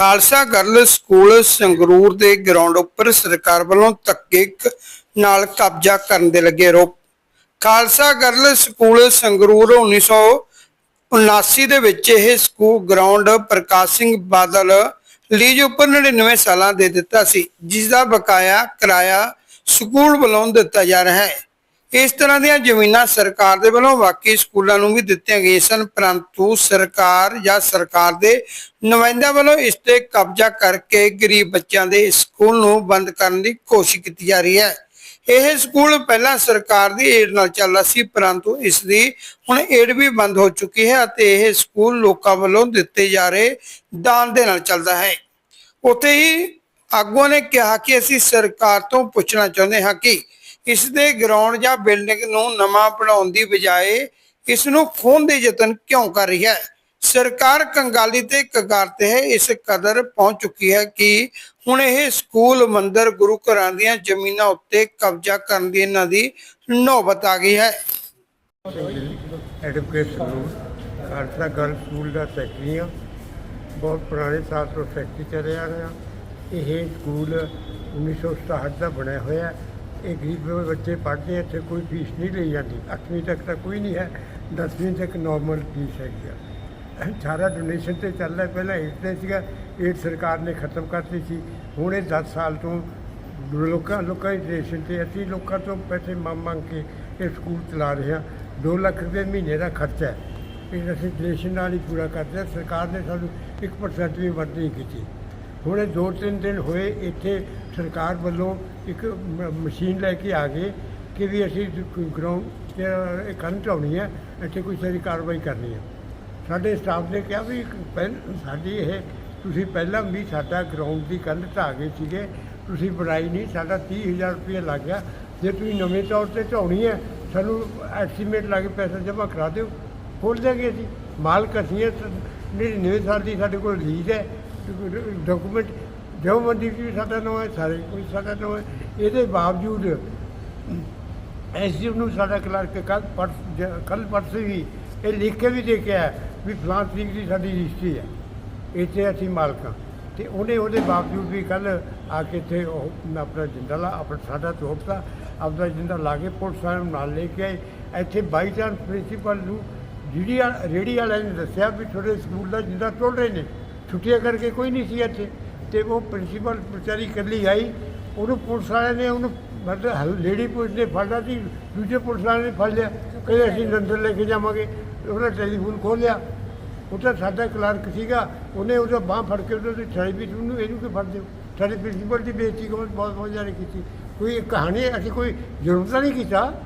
Khalsa girl school Sangrur ਦੇ ground ਉੱਪਰ ਸਰਕਾਰ ਵੱਲੋਂ ਧੱਕੇ ਨਾਲ ਕਬਜ਼ਾ ਕਰਨ ਦੇ ਲੱਗੇ ਆਰੋਪ। ਖਾਲਸਾ ਗਰਲ ਸਕੂਲ ਸੰਗਰੂਰ 1979 ਦੇ ਵਿੱਚ ਇਹ school ground Parkash Singh Badal lease ਉੱਪਰ 99 ਸਾਲਾਂ ਦੇ ਦਿੱਤਾ ਸੀ ਜਿਸ ਦਾ ਬਕਾਇਆ ਕਿਰਾਇਆ ਸਕੂਲ ਵੱਲੋਂ ਦਿੱਤਾ ਜਾ ਰਿਹਾ ਹੈ। ਇਸ ਤਰ੍ਹਾਂ ਦੀਆਂ ਜ਼ਮੀਨਾਂ ਸਰਕਾਰ ਦੇ ਵੱਲੋਂ ਬਾਕੀ ਸਕੂਲਾਂ ਨੂੰ ਵੀ ਦਿੱਤੀਆਂ ਗਈਆਂ ਸਨ, ਪਰੰਤੂ ਸਰਕਾਰ ਜਾਂ ਸਰਕਾਰ ਦੇ ਨੁਮਾਇੰਦਿਆਂ ਵੱਲੋਂ ਇਸ ਤੇ ਕਬਜ਼ਾ ਕਰਕੇ ਗਰੀਬ ਬੱਚਿਆਂ ਦੇ ਸਕੂਲ ਨੂੰ ਬੰਦ ਕਰਨ ਦੀ ਕੋਸ਼ਿਸ਼ ਕੀਤੀ ਜਾ ਰਹੀ ਹੈ। ਇਹ ਸਕੂਲ ਪਹਿਲਾਂ ਸਰਕਾਰ ਦੀ ਏਡ ਨਾਲ ਚੱਲਦਾ ਸੀ, ਪਰੰਤੂ ਇਸ ਦੀ ਹੁਣ ਏਡ ਵੀ ਬੰਦ ਹੋ ਚੁੱਕੀ ਹੈ ਅਤੇ ਇਹ ਸਕੂਲ ਲੋਕਾਂ ਵੱਲੋਂ ਦਿੱਤੇ ਜਾ ਰਹੇ ਦਾਨ ਦੇ ਨਾਲ ਚੱਲਦਾ ਹੈ। ਉੱਥੇ ਹੀ ਆਗੂਆਂ ਨੇ ਕਿਹਾ ਕਿ ਅਸੀਂ ਸਰਕਾਰ ਤੋਂ ਪੁੱਛਣਾ ਚਾਹੁੰਦੇ ਹਾਂ ਕਿ ਇਸ ਦੇ ਗਰਾਊਂਡ ਜਾਂ ਬਿਲਡਿੰਗ ਨੂੰ ਨਵਾਂ ਬਣਾਉਣ ਦੀ ਬਜਾਏ ਇਸ ਨੂੰ ਖੋਹਣ ਦੇ ਯਤਨ ਕਿਉਂ ਕਰ ਰਹੀ ਹੈ? ਸਰਕਾਰ ਕੰਗਾਲੀ ਤੇ ਕਗਾਰ ਤੇ ਹੈ ਇਸ ਕਦਰ ਪਹੁੰਚ ਚੁੱਕੀ ਹੈ ਕਿ ਹੁਣ ਇਹ ਸਕੂਲ, ਮੰਦਰ, ਗੁਰੂ ਘਰਾਂ ਦੀਆਂ ਜ਼ਮੀਨਾਂ ਉੱਤੇ ਕਬਜ਼ਾ ਕਰਨ ਦੀ ਇਹਨਾਂ ਦੀ ਨੌਬਤ ਆ ਗਈ ਹੈ। ਐਡਵੋਕੇਟ ਖਾਲਸਾ ਗਰਲ ਸਕੂਲ ਦਾ ਸੈਕਟਰੀ ਹਾਂ ਬਹੁਤ ਪੁਰਾਣੇ ਸਾਲ ਤੋਂ ਸੈਕਟਰੀ ਚੱਲਿਆ ਰਿਹਾ ਇਹ ਸਕੂਲ 1967 ਦਾ ਬਣਿਆ ਹੋਇਆ ਹੈ। ਇਹ ਗਰੀਬ ਬੱਚੇ ਪੜ੍ਹਦੇ ਆ, ਇੱਥੇ ਕੋਈ ਫੀਸ ਨਹੀਂ ਲਈ ਜਾਂਦੀ। 8ਵੀਂ ਤੱਕ ਤਾਂ ਕੋਈ ਨਹੀਂ ਹੈ 10ਵੀਂ ਤੱਕ ਨਾਰਮਲ ਫੀਸ ਹੈਗੀ ਆ। ਸਾਰਾ ਡੋਨੇਸ਼ਨ ਤੇ ਚੱਲਦਾ ਪਹਿਲਾਂ ਏਡ ਤੇ ਸੀਗਾ ਏਡ ਸਰਕਾਰ ਨੇ ਖਤਮ ਕਰਤੀ ਸੀ। ਹੁਣ ਇਹ 10 ਸਾਲ ਤੋਂ ਲੋਕਾਂ ਲੋਕਾਂ ਦੀ ਡੋਨੇਸ਼ਨ ਤੇ ਅਸੀਂ ਲੋਕਾਂ ਤੋਂ ਪੈਸੇ ਮੰਗ ਮੰਗ ਕੇ ਇਹ ਸਕੂਲ ਚਲਾ ਰਹੇ ਹਾਂ। 2 ਲੱਖ ਰੁਪਏ ਮਹੀਨੇ ਦਾ ਖਰਚਾ ਹੈ। ਇਹ ਅਸੀਂ ਡੋਨੇਸ਼ਨ ਨਾਲ ਹੀ ਪੂਰਾ ਕਰਦੇ ਹਾਂ। ਸਰਕਾਰ ਨੇ ਸਾਨੂੰ 1% ਵੀ ਮਦਦ ਨਹੀਂ ਕੀਤੀ। ਹੁਣ ਇਹ ਦੋ ਤਿੰਨ ਦਿਨ ਹੋਏ ਇੱਥੇ ਸਰਕਾਰ ਵੱਲੋਂ ਇੱਕ ਮ- ਮਸ਼ੀਨ ਲੈ ਕੇ ਆ ਗਏ ਕਿ ਵੀ ਅਸੀਂ ਗਰਾਊਂਡ ਇਹ ਕੰਨ ਢਾਉਣੀ ਹੈ ਇੱਥੇ ਕੋਈ ਸਾਰੀ ਕਾਰਵਾਈ ਕਰਨੀ ਹੈ। ਸਾਡੇ ਸਟਾਫ ਨੇ ਕਿਹਾ ਵੀ ਪਹਿਲ ਸਾਡੀ ਇਹ ਤੁਸੀਂ ਪਹਿਲਾਂ ਵੀ ਸਾਡਾ ਗਰਾਊਂਡ ਦੀ ਕੰਧ ਢਾਹ ਗਏ ਸੀਗੇ ਤੁਸੀਂ ਬਣਾਈ ਨਹੀਂ ਸਾਡਾ 30000 ਰੁਪਏ ਲੱਗ ਗਿਆ। ਜੇ ਤੁਸੀਂ ਨਵੇਂ ਤੌਰ ਤੇ ਢਾਉਣੀ ਹੈ ਸਾਨੂੰ ਐਸਟੀਮੇਟ ਲਾ ਕੇ ਪੈਸਾ ਜਮ੍ਹਾਂ ਕਰਾ ਦਿਓ। ਖੋਲ ਦਿਆਂਗੇ ਅਸੀਂ। ਮਾਲਕ ਅਸੀਂ ਹਾਂ, ਜਿਹੜੀ ਨਵੇਂ ਸਾਲ ਦੀ ਸਾਡੇ ਕੋਲ ਲੀਜ਼ ਹੈ। ਡਾਕੂਮੈਂਟ ਜੋ ਮੰਦੀ ਵੀ ਸਾਡਾ ਨਾਮ ਹੈ, ਸਾਰੇ ਕੋਈ ਸਾਡਾ ਨਾਮ ਹੈ। ਇਹਦੇ ਬਾਵਜੂਦ ਐਸਡੀਐਮ ਨੂੰ ਸਾਡਾ ਕਲਰਕ ਕੱਲ ਪਰਸ ਕੱਲ ਪਰਸ ਵੀ ਇਹ ਲਿਖ ਕੇ ਵੀ ਦੇ ਕੇ ਆਇਆ ਵੀ ਫਲਾਂ ਤਰੀਕ ਦੀ ਸਾਡੀ ਰਜਿਸਟਰੀ ਹੈ। ਇੱਥੇ ਅਸੀਂ ਮਾਲਕਾਂ ਤੇ ਉਹਨੇ ਉਹਦੇ ਬਾਵਜੂਦ ਵੀ ਕੱਲ ਆ ਕੇ ਇੱਥੇ ਉਹ ਆਪਣਾ ਜਿੰਦਾ ਲਾ ਆਪਣਾ ਸਾਡਾ ਤੋੜਤਾ ਆਪਦਾ ਜਿੰਦਾ ਲਾ ਕੇ ਪੁਲਿਸ ਵਾਲਿਆਂ ਨੂੰ ਨਾਲ ਲੈ ਕੇ ਆਏ। ਇੱਥੇ ਬਾਈ ਚਾਂਸ ਪ੍ਰਿੰਸੀਪਲ ਨੂੰ ਜਿਹੜੀ ਰੇੜੀ ਵਾਲਿਆਂ ਨੇ ਦੱਸਿਆ ਵੀ ਤੁਹਾਡੇ ਸਕੂਲ ਦਾ ਜਿੰਦਾ ਤੋੜ ਰਹੇ ਨੇ। ਛੁੱਟੀਆਂ ਕਰਕੇ ਕੋਈ ਨਹੀਂ ਸੀ ਇੱਥੇ। ਤੇ ਉਹ ਪ੍ਰਿੰਸੀਪਲ ਵਿਚਾਰੀ ਇਕੱਲੀ ਆਈ, ਉਹਨੂੰ ਪੁਲਿਸ ਵਾਲਿਆਂ ਨੇ ਉਹਨੂੰ ਮਤਲਬ ਲੇਡੀ ਪੁਲਿਸ ਨੇ ਫੜ ਲਿਆ ਸੀ ਦੂਜੇ ਪੁਲਿਸ ਵਾਲਿਆਂ ਨੇ ਫੜ ਲਿਆ, ਕਹਿੰਦੇ ਅਸੀਂ ਅੰਦਰ ਲੈ ਕੇ ਜਾਵਾਂਗੇ। ਉਹਨੇ ਟੈਲੀਫੋਨ ਖੋਲ੍ਹਿਆ ਉਹ ਤਾਂ ਸਾਡਾ ਕਲਰਕ ਸੀਗਾ, ਉਹਨੇ ਉਹਦਾ ਬਾਹ ਫੜ ਕੇ ਉਹਦੇ ਛੜੇ ਵੀ ਉਹਨੂੰ ਇਹਨੂੰ ਕਿ ਫੜ ਦਿਓ ਸਾਡੇ ਪ੍ਰਿੰਸੀਪਲ ਦੀ ਬੇਇੱਜ਼ਤੀ ਬਹੁਤ ਬਹੁਤ ਜ਼ਿਆਦਾ ਕੀਤੀ। ਕੋਈ ਕਹਾਣੀ, ਅਸੀਂ ਕੋਈ ਜ਼ੁਲਮ ਨਹੀਂ ਕੀਤਾ।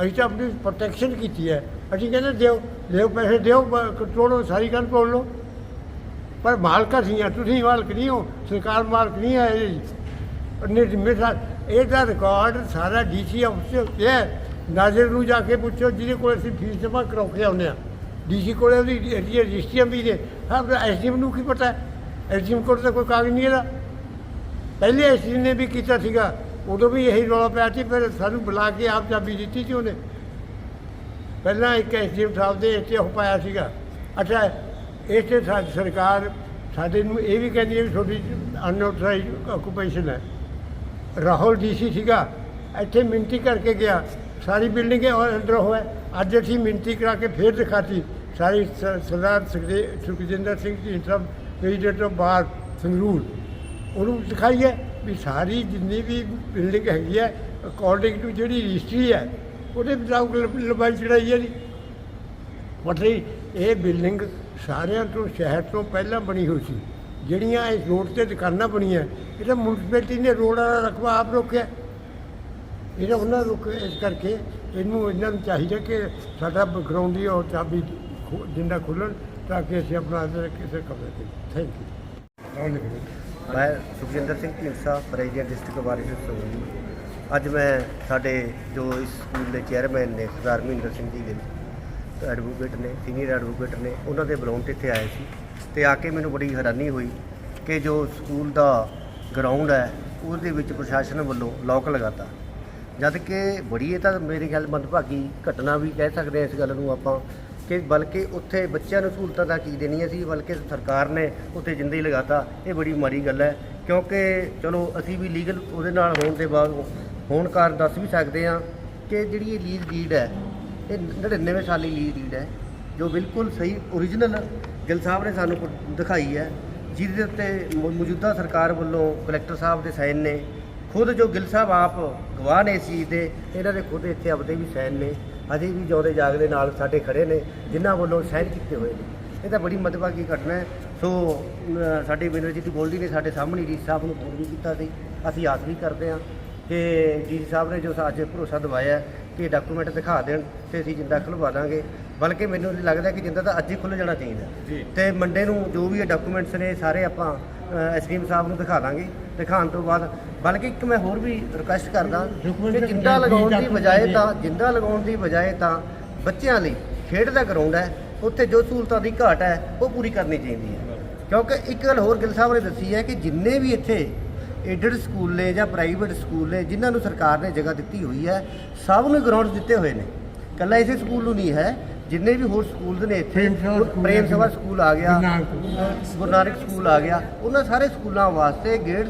ਅਸੀਂ ਤਾਂ ਆਪਣੀ ਪ੍ਰੋਟੈਕਸ਼ਨ ਕੀਤੀ ਹੈ। ਅਸੀਂ ਕਹਿੰਦੇ ਦਿਓ ਲਿਓ ਪੈਸੇ ਦਿਓ, ਬ- ਤੋੜੋ, ਸਾਰੀ ਗੱਲ ਤੋੜ ਲਓ। ਪਰ ਮਾਲਕ ਅਸੀਂ ਹਾਂ ਤੁਸੀਂ ਮਾਲਕ ਨਹੀਂ ਹੋ, ਸਰਕਾਰ ਮਾਲਕ ਨਹੀਂ ਹੈ ਇਹ ਨੇ ਇਹਦਾ ਰਿਕਾਰਡ ਸਾਰਾ ਡੀਸੀ ਆਫਿਸ ਤੇ ਹੈ। ਨਾਜ਼ਰ ਨੂੰ ਜਾ ਕੇ ਪੁੱਛੋ, ਜਿਹਦੇ ਕੋਲ ਅਸੀਂ ਫੀਸ ਜਮ੍ਹਾਂ ਕਰਾ ਕੇ ਆਉਂਦੇ ਆ ਡੀਸੀ ਕੋਲੇ ਉਹਦੀ ਇਹਦੀਆਂ ਰਜਿਸਟਰੀਆਂ ਵੀ ਨੇ ਹਾਂ ਐਸਡੀਐਮ ਨੂੰ ਕੀ ਪਤਾ? ਐਸਡੀਐਮ ਕੋਲ ਤਾਂ ਕੋਈ ਕਾਗਜ਼ ਨਹੀਂ ਇਹਦਾ ਪਹਿਲੇ ਐਸਡੀਐਮ ਨੇ ਵੀ ਕੀਤਾ ਸੀਗਾ। ਉਦੋਂ ਵੀ ਇਹੀ ਰੌਲਾ ਪਿਆ ਸੀ, ਫਿਰ ਸਾਨੂੰ ਬੁਲਾ ਕੇ ਆਪ ਚਾਬੀ ਦਿੱਤੀ ਸੀ ਉਹਨੇ। ਪਹਿਲਾਂ ਇੱਕ ਐਸਡੀਐਮ ਸਾਹਿਬ ਦੇ ਇੱਥੇ ਉਹ ਪਾਇਆ ਸੀਗਾ। ਅੱਛਾ ਇੱਥੇ ਸਾਡੀ ਸਰਕਾਰ ਸਾਡੇ ਨੂੰ ਇਹ ਵੀ ਕਹਿੰਦੀ ਹੈ ਵੀ ਤੁਹਾਡੀ ਅਨਆਥੋਰਾਈਜ਼ਡ ਆਕੂਪੇਸ਼ਨ ਹੈ। ਰਾਹੁਲ ਡੀਸੀ ਸੀਗਾ, ਇੱਥੇ ਮਿੰਤੀ ਕਰਕੇ ਗਿਆ, ਸਾਰੀ ਬਿਲਡਿੰਗ ਅੰਦਰ ਹੋਇਆ। ਅੱਜ ਅਸੀਂ ਮਿੰਤੀ ਕਰਾ ਕੇ ਫੇਰ ਦਿਖਾਤੀ, ਸਾਰੀ ਸ- ਸਰਦਾਰ ਸੁਖਦੇ- Sukhjinder Singh ji Sahib president of bar Sangrur. ਉਹਨੂੰ ਦਿਖਾਈ ਹੈ ਵੀ ਸਾਰੀ ਜਿੰਨੀ ਵੀ ਬਿਲਡਿੰਗ ਹੈਗੀ ਹੈ ਅਕੋਰਡਿੰਗ ਟੂ ਜਿਹੜੀ ਰਜਿਸਟਰੀ ਹੈ, ਉਹਦੇ ਮੁਤਾਬਕ ਲੰਬਾਈ ਚੜਾਈ ਹੈ ਜੀ। ਮਤਲਬ ਇਹ ਬਿਲਡਿੰਗ ਸਾਰਿਆਂ ਤੋਂ, ਸ਼ਹਿਰ ਤੋਂ ਪਹਿਲਾਂ ਬਣੀ ਹੋਈ ਸੀ। ਜਿਹੜੀਆਂ ਇਸ ਰੋਡ ਤੇ ਦੁਕਾਨਾਂ ਬਣੀਆਂ, ਇਹ ਤਾਂ ਮਿਊਨਿਸਪੈਲਿਟੀ ਨੇ ਰੋਡ ਵਾਲਾ ਰਕਬਾ ਆਪ ਰੋਕਿਆ। ਇਹ ਤਾਂ ਉਹਨਾਂ ਰੋਕ, ਇਸ ਕਰਕੇ ਇਹਨੂੰ ਇਹਨਾਂ ਨੂੰ ਚਾਹੀਦਾ ਕਿ ਸਾਡਾ ਗਰਾਊਂਡ ਦੀ ਉਹ ਚਾਬੀ ਖੋ- ਜਿੰਦਾ ਖੁੱਲਣ, ਤਾਂ ਕਿ ਅਸੀਂ ਆਪਣਾ ਕਿਸੇ ਕਬਜ਼ੇ ਤੇ। ਥੈਂਕ ਯੂ ਮੈਂ ਸੁਖਜਿੰਦਰ ਸਿੰਘ ਢੀਂਡਸਾ ਪ੍ਰੈਜ਼ੀਡੈਂਟ ਡਿਸਟ੍ਰਿਕਟ ਵਾਰਿਸ ਸੰਗਰੂਰ ਅੱਜ ਮੈਂ ਸਾਡੇ ਜੋ ਇਸ ਸਕੂਲ ਦੇ ਚੇਅਰਮੈਨ ਨੇ, ਸਰਦਾਰ ਮਹਿੰਦਰ ਸਿੰਘ ਜੀ ਦੇ ਐਡਵੋਕੇਟ ਨੇ ਸੀਨੀਅਰ ਐਡਵੋਕੇਟ ਨੇ, ਉਹਨਾਂ ਦੇ ਬੁਲਾਉਣ ਤੇ ਇੱਥੇ ਆਏ ਸੀ ਤੇ ਆ ਕੇ ਮੈਨੂੰ ਬੜੀ ਹੈਰਾਨੀ ਹੋਈ ਕਿ ਜੋ ਸਕੂਲ ਦਾ ਗਰਾਊਂਡ ਹੈ, ਉਹਦੇ ਵਿੱਚ ਪ੍ਰਸ਼ਾਸਨ ਵੱਲੋਂ ਲੋਕ ਲਗਾਤਾ। ਜਦ ਕਿ ਬੜੀ ਇਹ ਤਾਂ ਮੇਰੇ ਖਿਆਲ ਮੰਦਭਾਗੀ ਘਟਨਾ ਵੀ ਕਹਿ ਸਕਦੇ ਹਾਂ ਇਸ ਗੱਲ ਨੂੰ ਆਪਾਂ ਕਿ ਬਲਕਿ ਉੱਥੇ ਬੱਚਿਆਂ ਨੂੰ ਸਹੂਲਤਾਂ ਤਾਂ ਕੀ ਦੇਣੀਆਂ ਸੀ, ਬਲਕਿ ਸਰਕਾਰ ਨੇ ਉੱਥੇ ਜਿੰਦਾ ਹੀ ਲਗਾਤਾ, ਇਹ ਬੜੀ ਮਾੜੀ ਗੱਲ ਹੈ। ਕਿਉਂਕਿ ਚਲੋ ਅਸੀਂ ਵੀ ਲੀਗਲ ਉਹਦੇ ਨਾਲ ਹੋਣ ਦੇ ਬਾਅਦ ਹੋਣ ਕਾਰਨ ਦੱਸ ਵੀ ਸਕਦੇ ਹਾਂ ਕਿ ਜਿਹੜੀ ਇਹ ਲੀਜ਼ ਡੀਡ ਹੈ ਇਹ 99 ਸਾਲੀ ਲੀਜ਼ ਡੀਡ ਹੈ, ਜੋ ਬਿਲਕੁਲ ਸਹੀ ਓਰੀਜਨਲ ਗਿੱਲ ਸਾਹਿਬ ਨੇ ਸਾਨੂੰ ਪ- ਦਿਖਾਈ ਹੈ, ਜਿਹਦੇ ਉੱਤੇ ਮੌ- ਮੌਜੂਦਾ ਸਰਕਾਰ ਵੱਲੋਂ ਕਲੈਕਟਰ ਸਾਹਿਬ ਦੇ ਸਾਈਨ ਨੇ, ਖੁਦ ਜੋ ਗਿੱਲ ਸਾਹਿਬ ਆਪ ਗਵਾਹ ਨੇ ਇਸ ਚੀਜ਼ ਦੇ, ਇਹਨਾਂ ਦੇ ਖੁਦ ਇੱਥੇ ਆਪਦੇ ਵੀ ਸਾਈਨ ਨੇ, ਅਜੇ ਵੀ ਜਿਉਂਦੇ ਜਾਗਦੇ ਨਾਲ ਸਾਡੇ ਖੜੇ ਨੇ, ਜਿਨ੍ਹਾਂ ਵੱਲੋਂ ਸਾਈਨ ਕੀਤੇ ਹੋਏ ਨੇ। ਇਹ ਤਾਂ ਬੜੀ ਮਦਭਾਗੀ ਘਟਨਾ ਹੈ। ਸੋ ਸਾਡੇ ਵਿਨਰਜੀਤ ਗੋਲਡੀ ਨੇ, ਸਾਡੇ ਸਾਹਮਣੇ ਜੀ ਸਾਹਿਬ ਨੂੰ ਫੋਨ ਵੀ ਕੀਤਾ ਸੀ, ਅਸੀਂ ਆਸ ਵੀ ਕਰਦੇ ਹਾਂ ਕਿ ਜੀ ਸਾਹਿਬ ਨੇ ਜੋ ਅੱਜ ਭਰੋਸਾ ਦਿਵਾਇਆ ਕਿ ਡਾਕੂਮੈਂਟ ਦਿਖਾ ਦੇਣ ਤੇ ਅਸੀਂ ਜਿੰਦਾ ਖੁਲਵਾ ਦਾਂਗੇ। ਬਲਕਿ ਮੈਨੂੰ ਲੱਗਦਾ ਕਿ ਜਿੰਦਾ ਤਾਂ ਅੱਜ ਹੀ ਖੁੱਲ੍ਹ ਜਾਣਾ ਚਾਹੀਦਾ। ਤੇ ਮੰਡੇ ਨੂੰ ਜੋ ਵੀ ਇਹ ਡਾਕੂਮੈਂਟਸ ਨੇ ਸਾਰੇ ਆਪਾਂ ਐਸਡੀਐਮ ਸਾਹਿਬ ਨੂੰ ਦਿਖਾ ਦਾਂਗੇ। ਦਿਖਾਉਣ ਤੋਂ ਬਾਅਦ ਬਲਕਿ ਇੱਕ ਮੈਂ ਹੋਰ ਵੀ ਰਿਕੁਐਸਟ ਕਰਦਾ ਕਿ ਜਿੰਦਾ ਲਗਾਉਣ ਦੀ ਬਜਾਏ ਤਾਂ ਜਿੰਦਾ ਲਗਾਉਣ ਦੀ ਬਜਾਏ ਤਾਂ ਬੱਚਿਆਂ ਲਈ ਖੇਡ ਦਾ ਗਰਾਊਂਡ ਹੈ। ਉੱਥੇ ਜੋ ਸਹੂਲਤਾਂ ਦੀ ਘਾਟ ਹੈ ਉਹ ਪੂਰੀ ਕਰਨੀ ਚਾਹੀਦੀ ਹੈ। ਕਿਉਂਕਿ ਇੱਕ ਗੱਲ ਹੋਰ ਗਿੱਲ ਸਾਹਿਬ ਨੇ ਦੱਸੀ ਹੈ ਕਿ ਜਿੰਨੇ ਵੀ ਇੱਥੇ ਏਡਡ ਸਕੂਲ ਨੇ ਜਾਂ ਪ੍ਰਾਈਵੇਟ ਸਕੂਲ ਨੇ ਜਿਨ੍ਹਾਂ ਨੂੰ ਸਰਕਾਰ ਨੇ ਜਗ੍ਹਾ ਦਿੱਤੀ ਹੋਈ ਹੈ ਸਭ ਨੂੰ ਗਰਾਊਂਡ ਦਿੱਤੇ ਹੋਏ ਨੇ। ਕੱਲਾ ਇਸੇ ਸਕੂਲ ਨੂੰ ਨਹੀਂ ਹੈ ਜਿੰਨੇ ਵੀ ਹੋਰ ਸਕੂਲ ਨੇ ਇੱਥੇ ਪ੍ਰੇਮ ਸਭਾ ਸਕੂਲ ਆ ਗਿਆ ਗੁਰੂ ਨਾਨਕ ਸਕੂਲ ਆ ਗਿਆ ਉਹਨਾਂ ਸਾਰੇ ਸਕੂਲਾਂ ਵਾਸਤੇ ਗੇੜ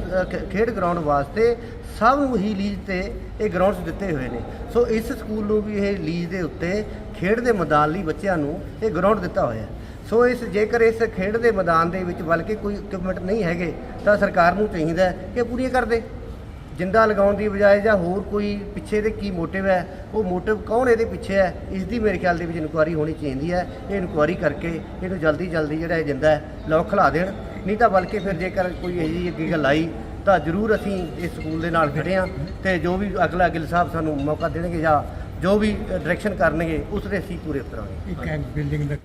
ਖੇਡ ਗਰਾਊਂਡ ਵਾਸਤੇ ਸਭ ਨੂੰ ਹੀ ਲੀਜ਼ ਤੇ ਇਹ ਗਰਾਊਂਡਸ ਦਿੱਤੇ ਹੋਏ ਨੇ। ਸੋ ਇਸ ਸਕੂਲ ਨੂੰ ਵੀ ਇਹ ਲੀਜ਼ ਦੇ ਉੱਤੇ ਖੇਡ ਦੇ ਮੈਦਾਨ ਲਈ ਬੱਚਿਆਂ ਨੂੰ ਇਹ ਗਰਾਊਂਡ ਦਿੱਤਾ ਹੋਇਆ ਹੈ। ਸੋ ਇਸ ਜੇਕਰ ਇਸ ਖੇਡ ਦੇ ਮੈਦਾਨ ਦੇ ਵਿੱਚ ਬਲਕਿ ਕੋਈ ਇਕਵਿਪਮੈਂਟ ਨਹੀਂ ਹੈਗੇ, ਤਾਂ ਸਰਕਾਰ ਨੂੰ ਚਾਹੀਦਾ ਕਿ ਪੂਰੀਆਂ ਕਰਦੇ ਜਿੰਦਾ ਲਗਾਉਣ ਦੀ ਬਜਾਏ ਜਾਂ ਹੋਰ ਕੋਈ ਪਿੱਛੇ ਦੇ ਕੀ ਮੋਟਿਵ ਹੈ, ਉਹ ਮੋਟਿਵ ਕੌਣ ਇਹਦੇ ਪਿੱਛੇ ਹੈ ਇਸ ਦੀ ਮੇਰੇ ਖਿਆਲ ਦੇ ਵਿੱਚ ਇਨਕੁਆਰੀ ਹੋਣੀ ਚਾਹੀਦੀ ਹੈ। ਇਹ ਇਨਕੁਆਰੀ ਕਰਕੇ ਇਹਨੂੰ ਜਲਦੀ ਜਲਦੀ ਜਿਹੜਾ ਇਹ ਜਿੰਦਾ ਹੈ, ਲੋਕ ਖਿਲਾ ਦੇਣ। ਨਹੀਂ ਤਾਂ ਬਲਕਿ ਫਿਰ ਜੇਕਰ ਕੋਈ ਇਹੋ ਜਿਹੀ ਅੱਗੇ ਗੱਲ ਆਈ, ਤਾਂ ਜ਼ਰੂਰ ਅਸੀਂ ਇਸ ਸਕੂਲ ਦੇ ਨਾਲ ਖੜੇ ਹਾਂ ਤੇ ਜੋ ਵੀ ਅਗਲਾ ਗਿੱਲ ਸਾਹਿਬ ਸਾਨੂੰ ਮੌਕਾ ਦੇਣਗੇ ਜਾਂ ਜੋ ਵੀ ਡਾਇਰੈਕਸ਼ਨ ਕਰਨਗੇ, ਉਸ ਦੇ ਅਸੀਂ ਪੂਰੇ ਉਤਰਾਂਗੇ। ਇੱਕ ਬਿਲਡਿੰਗ ਦਾ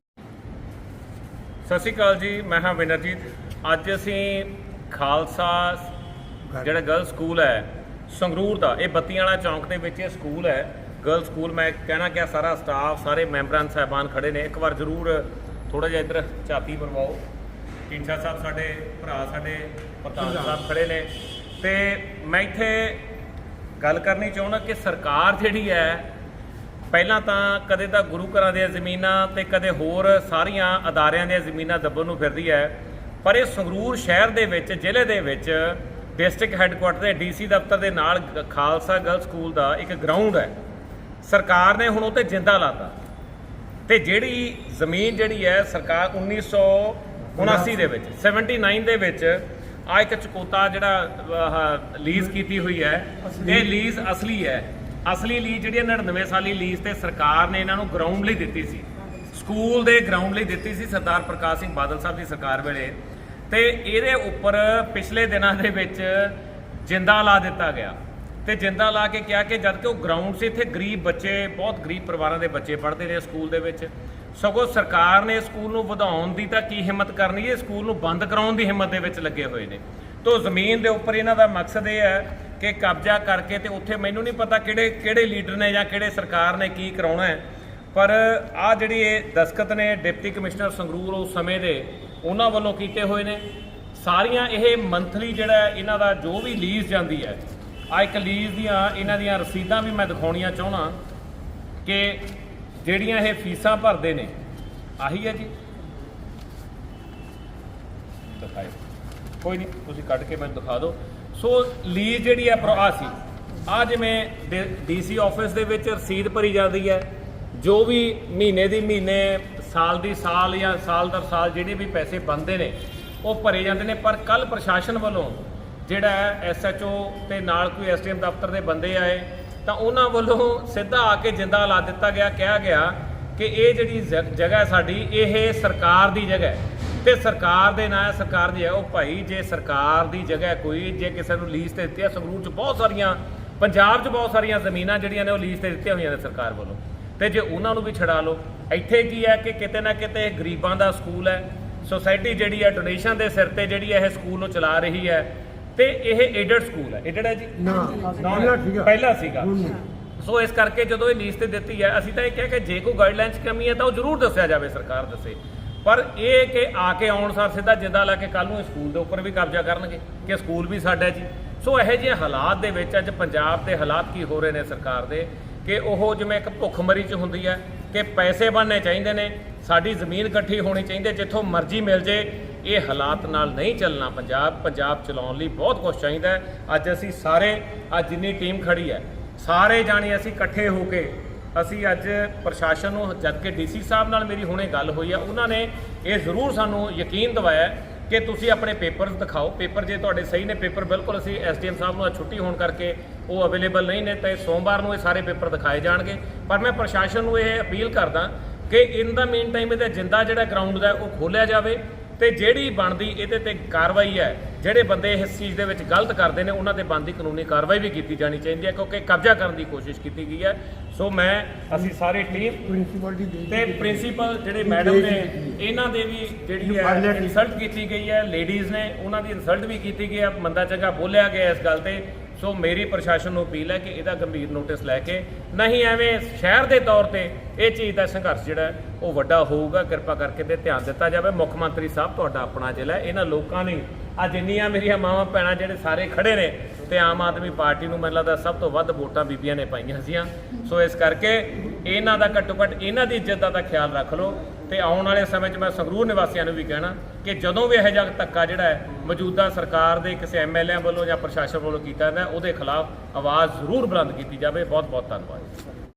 ਸਤਿ ਸ਼੍ਰੀ ਅਕਾਲ ਜੀ, ਮੈਂ ਹਾਂ ਵਿਨਰਜੀਤ। ਅੱਜ ਅਸੀਂ ਖਾਲਸਾ ਜਿਹੜਾ ਗਰਲ ਸਕੂਲ ਹੈ, ਸੰਗਰੂਰ ਦਾ, ਇਹ ਬੱਤੀਆਂ ਵਾਲਾ ਚੌਂਕ ਦੇ ਵਿੱਚ ਇਹ ਸਕੂਲ ਹੈ। ਗਰਲ ਸਕੂਲ ਮੈਂ ਕਹਿਣਾ ਕਿ ਸਾਰਾ ਸਟਾਫ ਸਾਰੇ ਮੈਂਬਰਾਂ, ਸਾਹਿਬਾਨ ਖੜੇ ਨੇ। ਇੱਕ ਵਾਰ ਜ਼ਰੂਰ ਥੋੜਾ ਜਿਹਾ ਇੱਧਰ ਝਾਤੀ ਮਰਵਾਓ ਢੀਂਡਸਾ ਸਾਹਿਬ ਸਾਡੇ ਭਰਾ, ਸਾਡੇ ਪ੍ਰਧਾਨ ਸਾਹਿਬ ਖੜੇ ਨੇ। ਤੇ ਮੈਂ ਇੱਥੇ ਗੱਲ ਕਰਨੀ ਚਾਹੁੰਦਾ ਕਿ ਸਰਕਾਰ ਜਿਹੜੀ ਹੈ ਪਹਿਲਾਂ ਤਾਂ ਕਦੇ ਤਾਂ ਗੁਰੂ ਘਰਾਂ ਦੀਆਂ ਜ਼ਮੀਨਾਂ ਤੇ ਕਦੇ ਹੋਰ ਸਾਰੀਆਂ ਅਦਾਰਿਆਂ ਦੀਆਂ ਜ਼ਮੀਨਾਂ ਦੱਬਣ ਨੂੰ ਫਿਰਦੀ ਹੈ। ਪਰ ਇਹ ਸੰਗਰੂਰ ਸ਼ਹਿਰ ਦੇ ਵਿੱਚ, ਜ਼ਿਲ੍ਹੇ ਦੇ ਵਿੱਚ ਡਿਸਟ੍ਰਿਕਟ ਹੈੱਡਕੁਆਟਰ ਦੇ ਡੀਸੀ ਦਫ਼ਤਰ ਦੇ ਨਾਲ ਗ- ਖਾਲਸਾ ਗਰਲ ਸਕੂਲ ਦਾ ਇੱਕ ਗਰਾਊਂਡ ਹੈ। ਸਰਕਾਰ ਨੇ ਹੁਣ ਉਹ ਤੇ ਜਿੰਦਾ ਲਾਤਾ। ਤੇ ਜਿਹੜੀ ਜ਼ਮੀਨ ਜਿਹੜੀ ਹੈ ਸਰਕਾਰ 1979 ਦੇ ਵਿੱਚ 79 ਦੇ ਵਿੱਚ ਆ ਇੱਕ ਚਕੋਤਾ ਜਿਹੜਾ ਲੀਜ਼ ਕੀਤੀ ਹੋਈ ਹੈ। ਇਹ ਲੀਜ਼ ਅਸਲੀ ਹੈ। ਅਸਲੀ ਲੀਜ਼ ਜਿਹੜੀ ਹੈ 99 ਸਾਲੀ ਲੀਜ਼ ਤੇ ਸਰਕਾਰ ਨੇ ਇਹਨਾਂ ਨੂੰ ਗਰਾਊਂਡ ਲਈ ਦਿੱਤੀ ਸੀ। ਸਕੂਲ ਦੇ ਗਰਾਊਂਡ ਲਈ ਦਿੱਤੀ ਸੀ ਸਰਦਾਰ ਪ੍ਰਕਾਸ਼ ਸਿੰਘ ਬਾਦਲ ਸਾਹਿਬ ਦੀ ਸਰਕਾਰ ਵੇਲੇ। ਤੇ ਇਹਦੇ ਉੱਪਰ ਪਿਛਲੇ ਦਿਨਾਂ ਦੇ ਵਿੱਚ ਜਿੰਦਾ ਲਾ ਦਿੱਤਾ ਗਿਆ। ਤੇ ਜਿੰਦਾ ਲਾ ਕੇ ਕਿਹਾ ਕਿ ਜਦ ਕਿ ਉਹ ਗਰਾਊਂਡ ਸੀ, ਇੱਥੇ ਗਰੀਬ ਬੱਚੇ, ਬਹੁਤ ਗਰੀਬ ਪਰਿਵਾਰਾਂ ਦੇ ਬੱਚੇ ਪੜ੍ਹਦੇ ਨੇ ਸਕੂਲ ਦੇ ਵਿੱਚ। ਸਗੋਂ ਸਰਕਾਰ ਨੇ ਸਕੂਲ ਨੂੰ ਵਧਾਉਣ ਦੀ ਤਾਂ ਕੀ ਹਿੰਮਤ ਕਰਨੀ ਹੈ? ਸਕੂਲ ਨੂੰ ਬੰਦ ਕਰਾਉਣ ਦੀ ਹਿੰਮਤ ਦੇ ਵਿੱਚ ਲੱਗੇ ਹੋਏ ਨੇ। ਤੋਂ ਜ਼ਮੀਨ ਦੇ ਉੱਪਰ ਇਹਨਾਂ ਦਾ ਮਕਸਦ ਇਹ ਹੈ ਕਿ ਕਬਜ਼ਾ ਕਰਕੇ ਤੇ ਉੱਥੇ ਮੈਨੂੰ ਨਹੀਂ ਪਤਾ ਕਿਹੜੇ ਕਿਹੜੇ ਲੀਡਰ ਨੇ ਜਾਂ ਕਿਹੜੇ ਸਰਕਾਰ ਨੇ ਕੀ ਕਰਾਉਣਾ ਹੈ। ਪਰ ਆ ਜਿਹੜੀ ਇਹ ਦਸਖਤ ਨੇ ਡਿਪਟੀ ਕਮਿਸ਼ਨਰ ਸੰਗਰੂਰ ਉਸ ਸਮੇਂ ਦੇ, ਉਹਨਾਂ ਵੱਲੋਂ ਕੀਤੇ ਹੋਏ ਨੇ। ਸਾਰੀਆਂ ਇਹ ਮੰਥਲੀ ਜਿਹੜਾ ਇਹਨਾਂ ਦਾ ਜੋ ਵੀ ਲੀਜ਼ ਜਾਂਦੀ ਹੈ ਆ ਇੱਕ ਲੀਜ਼ ਦੀਆਂ, ਇਹਨਾਂ ਦੀਆਂ ਰਸੀਦਾਂ ਵੀ ਮੈਂ ਦਿਖਾਉਣੀਆਂ ਚਾਹਣਾ ਕਿ ਜਿਹੜੀਆਂ ਇਹ ਫੀਸਾਂ ਭਰਦੇ ਨੇ, ਆਹੀ ਹੈ ਜੀ। ਦਿਖਾਓ ਕੋਈ ਨਹੀਂ, ਤੁਸੀਂ ਕੱਢ ਕੇ ਮੈਨੂੰ ਦਿਖਾ ਦਿਓ। ਸੋ ਲੀਜ਼ ਜਿਹੜੀ ਹੈ ਆ ਸੀ। ਆ ਜਿਵੇਂ ਡੀਸੀ ਆਫਿਸ ਦੇ ਵਿੱਚ ਰਸੀਦ ਭਰੀ ਜਾਂਦੀ ਹੈ, ਜੋ ਵੀ ਮਹੀਨੇ ਦੀ ਮਹੀਨੇ, ਸਾਲ ਦੀ ਸਾਲ ਜਾਂ ਸਾਲ ਦਰ ਸਾਲ ਜਿਹੜੇ ਵੀ ਪੈਸੇ ਬਣਦੇ ਨੇ, ਉਹ ਭਰੇ ਜਾਂਦੇ ਨੇ। ਪਰ ਕੱਲ ਪ੍ਰਸ਼ਾਸਨ ਵੱਲੋਂ ਜਿਹੜਾ ਹੈ ਐਸਐਚਓ ਤੇ ਨਾਲ ਕੋਈ ਐਸਡੀਐਮ ਦਫ਼ਤਰ ਦੇ ਬੰਦੇ ਆਏ, ਤਾਂ ਉਹਨਾਂ ਵੱਲੋਂ ਸਿੱਧਾ ਆ ਕੇ ਜਿੰਦਾ ਲਾ ਦਿੱਤਾ ਗਿਆ, ਕਿਹਾ ਗਿਆ ਕਿ ਇਹ ਜਿਹੜੀ ਜ- ਜਗ੍ਹਾ ਸਾਡੀ, ਇਹ ਸਰਕਾਰ ਦੀ ਜਗ੍ਹਾ ਹੈ। ਤੇ ਸਰਕਾਰ ਦੇ ਨਾਂ ਹੈ ਸਰਕਾਰ ਦੀ ਹੈ ਉਹ ਭਾਈ ਜੇ ਸਰਕਾਰ ਦੀ ਜਗ੍ਹਾ ਕੋਈ ਜੇ ਕਿਸੇ ਨੂੰ ਲੀਜ਼ ਤੇ ਦਿੱਤੀ ਹੈ ਸੰਗਰੂਰ 'ਚ ਬਹੁਤ ਸਾਰੀਆਂ ਪੰਜਾਬ 'ਚ ਬਹੁਤ ਸਾਰੀਆਂ ਜ਼ਮੀਨਾਂ ਜਿਹੜੀਆਂ ਨੇ ਉਹ ਲੀਜ਼ ਤੇ ਦਿੱਤੀਆਂ ਹੋਈਆਂ ਨੇ ਸਰਕਾਰ ਵੱਲੋਂ। ਤੇ ਜੇ ਉਹਨਾਂ ਨੂੰ ਵੀ ਛਡਾ ਲਓ ਇੱਥੇ ਕੀ ਹੈ ਕਿ ਕਿਤੇ ਨਾ ਕਿਤੇ ਗਰੀਬਾਂ ਦਾ ਸਕੂਲ ਹੈ ਸੋਸਾਇਟੀ ਜਿਹੜੀ ਹੈ ਡੋਨੇਸ਼ਨ ਦੇ ਸਿਰ ਤੇ ਜਿਹੜੀ ਹੈ ਇਹ ਸਕੂਲ ਨੂੰ ਚਲਾ ਰਹੀ ਹੈ ਤੇ ਇਹ ਏਡਡ ਸਕੂਲ ਹੈ। ਏਡਡ ਹੈ ਜੀ? ਨਾ ਪਹਿਲਾਂ ਸੀਗਾ। ਸੋ ਇਸ ਕਰਕੇ ਜਦੋਂ ਇਹ ਲੀਜ਼ ਤੇ ਦਿੱਤੀ ਹੈ ਅਸੀਂ ਤਾਂ ਇਹ ਕਿਹਾ ਕਿ ਜੇ ਕੋਈ ਗਾਈਡਲਾਈਨਸ ਕਮੀ ਹੈ ਤਾਂ ਉਹ ਜ਼ਰੂਰ ਦੱਸਿਆ ਜਾਵੇ ਸਰਕਾਰ ਦੱਸੇ। ਪਰ ਇਹ ਕਿ ਆ ਕੇ ਆਉਣ ਸਾਰ ਸਿੱਧਾ ਜਿੱਦਾਂ ਲਾ ਕੇ ਕੱਲ ਨੂੰ ਇਹ ਸਕੂਲ ਦੇ ਉੱਪਰ ਵੀ ਕਬਜ਼ਾ ਕਰਨਗੇ ਕਿ ਸਕੂਲ ਵੀ ਸਾਡਾ ਜੀ। ਸੋ ਇਹੋ ਜਿਹੇ ਹਾਲਾਤ ਦੇ ਵਿੱਚ ਅੱਜ ਪੰਜਾਬ ਦੇ ਹਾਲਾਤ ਕੀ ਹੋ ਰਹੇ ਨੇ ਸਰਕਾਰ ਦੇ ਕਿ ਉਹ ਜਿਵੇਂ ਇੱਕ ਭੁੱਖਮਰੀ ਚ ਹੁੰਦੀ ਹੈ ਕਿ ਪੈਸੇ ਬਣਨੇ ਚਾਹੀਦੇ ਨੇ, ਸਾਡੀ ਜ਼ਮੀਨ ਇਕੱਠੀ ਹੋਣੀ ਚਾਹੀਦੀ ਹੈ, ਜਿੱਥੋਂ ਮਰਜ਼ੀ ਮਿਲ ਜੇ, ਇਹ ਹਾਲਾਤ ਨਾਲ ਨਹੀਂ ਚੱਲਣਾ ਪੰਜਾਬ। ਪੰਜਾਬ ਚਲਾਉਣ ਲਈ ਬਹੁਤ ਕੁਝ ਚਾਹੀਦਾ ਅੱਜ ਅਸੀਂ ਸਾਰੇ, ਅੱਜ ਜਿੰਨੀ ਟੀਮ ਖੜੀ ਹੈ, ਸਾਰੇ ਜਾਣੇ ਅਸੀਂ ਇਕੱਠੇ ਹੋ ਕੇ ਅਸੀਂ ਅੱਜ ਪ੍ਰਸ਼ਾਸਨ ਨੂੰ, ਜਦ ਕਿ ਡੀਸੀ ਸਾਹਿਬ ਨਾਲ ਮੇਰੀ ਹੁਣੇ ਗੱਲ ਹੋਈ ਆ, ਉਹਨਾਂ ਨੇ ਇਹ ਜ਼ਰੂਰ ਸਾਨੂੰ ਯਕੀਨ ਦਿਵਾਇਆ ਕਿ ਤੁਸੀਂ ਆਪਣੇ ਪੇਪਰਸ ਦਿਖਾਓ। ਪੇਪਰ ਜੇ ਤੁਹਾਡੇ ਸਹੀ ਨੇ, ਪੇਪਰ ਬਿਲਕੁਲ ਅਸੀਂ ਐਸਡੀਐਮ ਸਾਹਿਬ ਨੂੰ ਛੁੱਟੀ ਹੋਣ ਕਰਕੇ ਉਹ ਅਵੇਲੇਬਲ ਨਹੀਂ ਨੇ, ਤਾਂ ਸੋਮਵਾਰ ਨੂੰ ਇਹ ਸਾਰੇ ਪੇਪਰ ਦਿਖਾਏ ਜਾਣਗੇ। ਪਰ ਮੈਂ ਪ੍ਰਸ਼ਾਸਨ ਨੂੰ ਇਹ ਅਪੀਲ ਕਰਦਾ ਕਿ ਇਨ ਦਾ ਮੇਨ ਟਾਈਮ ਇਹਦਾ ਜਿੰਦਾ ਜਿਹੜਾ ਗਰਾਊਂਡ ਦਾ ਉਹ ਖੋਲਿਆ ਜਾਵੇ ਤੇ ਜਿਹੜੀ ਬਣਦੀ ਇਹਦੇ ਤੇ ਕਾਰਵਾਈ ਹੈ ਜਿਹੜੇ ਬੰਦੇ ਇਸ ਚੀਜ਼ ਦੇ ਵਿੱਚ ਗਲਤ ਕਰਦੇ ਨੇ ਉਹਨਾਂ ਤੇ ਬਣਦੀ ਕਾਨੂੰਨੀ ਕਾਰਵਾਈ ਵੀ ਕੀਤੀ ਜਾਣੀ ਚਾਹੀਦੀ ਹੈ ਕਿਉਂਕਿ ਕਬਜ਼ਾ ਕਰਨ ਦੀ ਕੋਸ਼ਿਸ਼ ਕੀਤੀ ਗਈ ਹੈ। ਸੋ ਮੈਂ ਅਸੀਂ ਸਾਰੀ ਟੀਮ ਪ੍ਰਿੰਸੀਪਲ ਦੀ ਤੇ ਪ੍ਰਿੰਸੀਪਲ ਜਿਹੜੇ ਮੈਡਮ ਨੇ ਇਹਨਾਂ ਦੇ ਵੀ ਜਿਹੜੀ ਹੈ ਇਨਸਲਟ ਕੀਤੀ ਗਈ ਹੈ ਲੇਡੀਜ਼ ਨੇ ਉਹਨਾਂ ਦੀ ਇਨਸਲਟ ਵੀ ਕੀਤੀ ਗਈ ਹੈ ਮੰਦਾ ਚੰਗਾ ਬੋਲਿਆ ਗਿਆ ਇਸ ਗੱਲ ਤੇ। ਸੋ ਮੇਰੀ ਪ੍ਰਸ਼ਾਸਨ ਨੂੰ ਅਪੀਲ ਹੈ ਕਿ ਇਹਦਾ ਗੰਭੀਰ ਨੋਟਿਸ ਲੈ ਕੇ ਨਹੀਂ ਐਵੇਂ ਸ਼ਹਿਰ ਦੇ ਤੌਰ ਤੇ ਇਹ ਚੀਜ਼ ਦਾ ਸੰਘਰਸ਼ ਜਿਹੜਾ ਉਹ ਵੱਡਾ ਹੋਊਗਾ। ਕਿਰਪਾ ਕਰਕੇ ਤੇ ਧਿਆਨ ਦਿੱਤਾ ਜਾਵੇ। ਮੁੱਖ ਮੰਤਰੀ ਸਾਹਿਬ ਤੁਹਾਡਾ ਆਪਣਾ ਜ਼ਿਲ੍ਹਾ। ਇਹਨਾਂ ਲੋਕਾਂ ਨੇ ਆ ਜਿੰਨੀਆਂ ਮੇਰੀਆਂ ਮਾਵਾਂ ਭੈਣਾਂ ਜਿਹੜੇ ਸਾਰੇ ਖੜੇ ਨੇ ਤੇ ਆਮ ਆਦਮੀ ਪਾਰਟੀ ਨੂੰ ਮੈਨੂੰ ਲੱਗਦਾ ਸਭ ਤੋਂ ਵੱਧ ਵੋਟਾਂ ਬੀਬੀਆਂ ਨੇ ਪਾਈਆਂ ਸੀਆਂ। ਸੋ ਇਸ ਕਰਕੇ ਇਹਨਾਂ ਦਾ ਘੱਟੋ ਘੱਟ ਇਹਨਾਂ ਦੀ ਇੱਜ਼ਤ ਦਾ ਤਾਂ ਖਿਆਲ ਰੱਖ ਲਓ ਤੇ ਆਉਣ ਵਾਲੇ ਸਮੇਂ 'ਚ ਮੈਂ ਸੰਗਰੂਰ ਨਿਵਾਸੀਆਂ ਨੂੰ ਵੀ ਕਹਿਣਾ ਕਿ ਜਦੋਂ ਵੀ ਇਹੋ ਜਿਹਾ ਧੱਕਾ ਜਿਹੜਾ ਹੈ, ਮੌਜੂਦਾ ਸਰਕਾਰ ਦੇ ਕਿਸੇ ਐਮਐਲਏ ਵੱਲੋਂ ਜਾਂ ਪ੍ਰਸ਼ਾਸਨ ਵੱਲੋਂ ਕੀਤਾ ਜਾਂਦਾ, ਉਹਦੇ ਖਿਲਾਫ ਆਵਾਜ਼ ਜ਼ਰੂਰ ਬੁਲੰਦ ਕੀਤੀ ਜਾਵੇ। ਬਹੁਤ ਬਹੁਤ ਧੰਨਵਾਦ।